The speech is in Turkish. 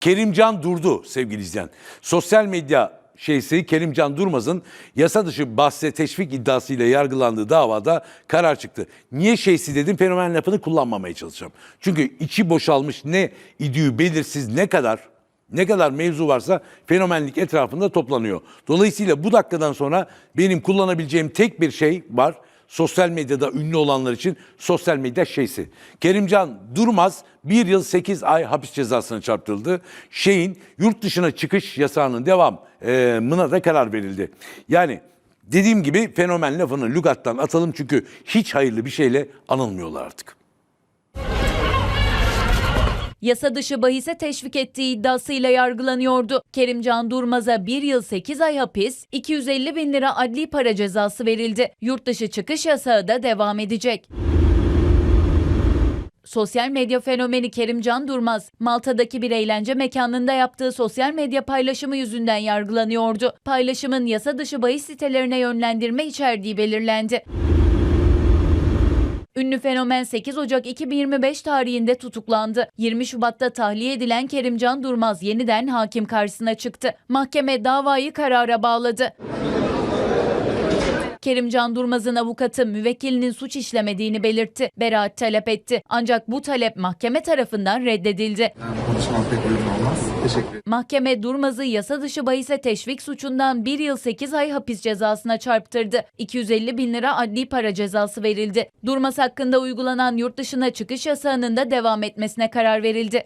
Kerimcan durdu sevgili izleyen. Sosyal medya şeysi Kerimcan Durmaz'ın yasa dışı bahse teşvik iddiasıyla yargılandığı davada karar çıktı. Niye şeysi dedim fenomen lafını kullanmamaya çalışacağım. Çünkü içi boşalmış ne idüğü belirsiz ne kadar ne kadar mevzu varsa fenomenlik etrafında toplanıyor. Dolayısıyla bu dakikadan sonra benim kullanabileceğim tek bir şey var. Sosyal medyada ünlü olanlar için sosyal medya şeysi. Kerimcan Durmaz bir yıl 8 ay hapis cezasına çarptırıldı. Şeyin yurt dışına çıkış yasağının devamına da karar verildi. Yani dediğim gibi fenomen lafını lügattan atalım çünkü hiç hayırlı bir şeyle anılmıyorlar artık. Yasa dışı bahise teşvik ettiği iddiasıyla yargılanıyordu. Kerimcan Durmaz'a 1 yıl 8 ay hapis, 250 bin lira adli para cezası verildi. Yurt dışı çıkış yasağı da devam edecek. Sosyal medya fenomeni Kerimcan Durmaz, Malta'daki bir eğlence mekanında yaptığı sosyal medya paylaşımı yüzünden yargılanıyordu. Paylaşımın yasa dışı bahis sitelerine yönlendirme içerdiği belirlendi. Ünlü fenomen 8 Ocak 2025 tarihinde tutuklandı. 20 Şubat'ta tahliye edilen Kerimcan Durmaz yeniden hakim karşısına çıktı. Mahkeme davayı karara bağladı. Kerimcan Durmaz'ın avukatı müvekkilinin suç işlemediğini belirtti. Beraat talep etti. Ancak bu talep mahkeme tarafından reddedildi. Yani konuşmam pek uygun olmaz. Teşekkür ederim. Mahkeme Durmaz'ı yasa dışı bahise teşvik suçundan 1 yıl 8 ay hapis cezasına çarptırdı. 250 bin lira adli para cezası verildi. Durmaz hakkında uygulanan yurt dışına çıkış yasağının da devam etmesine karar verildi.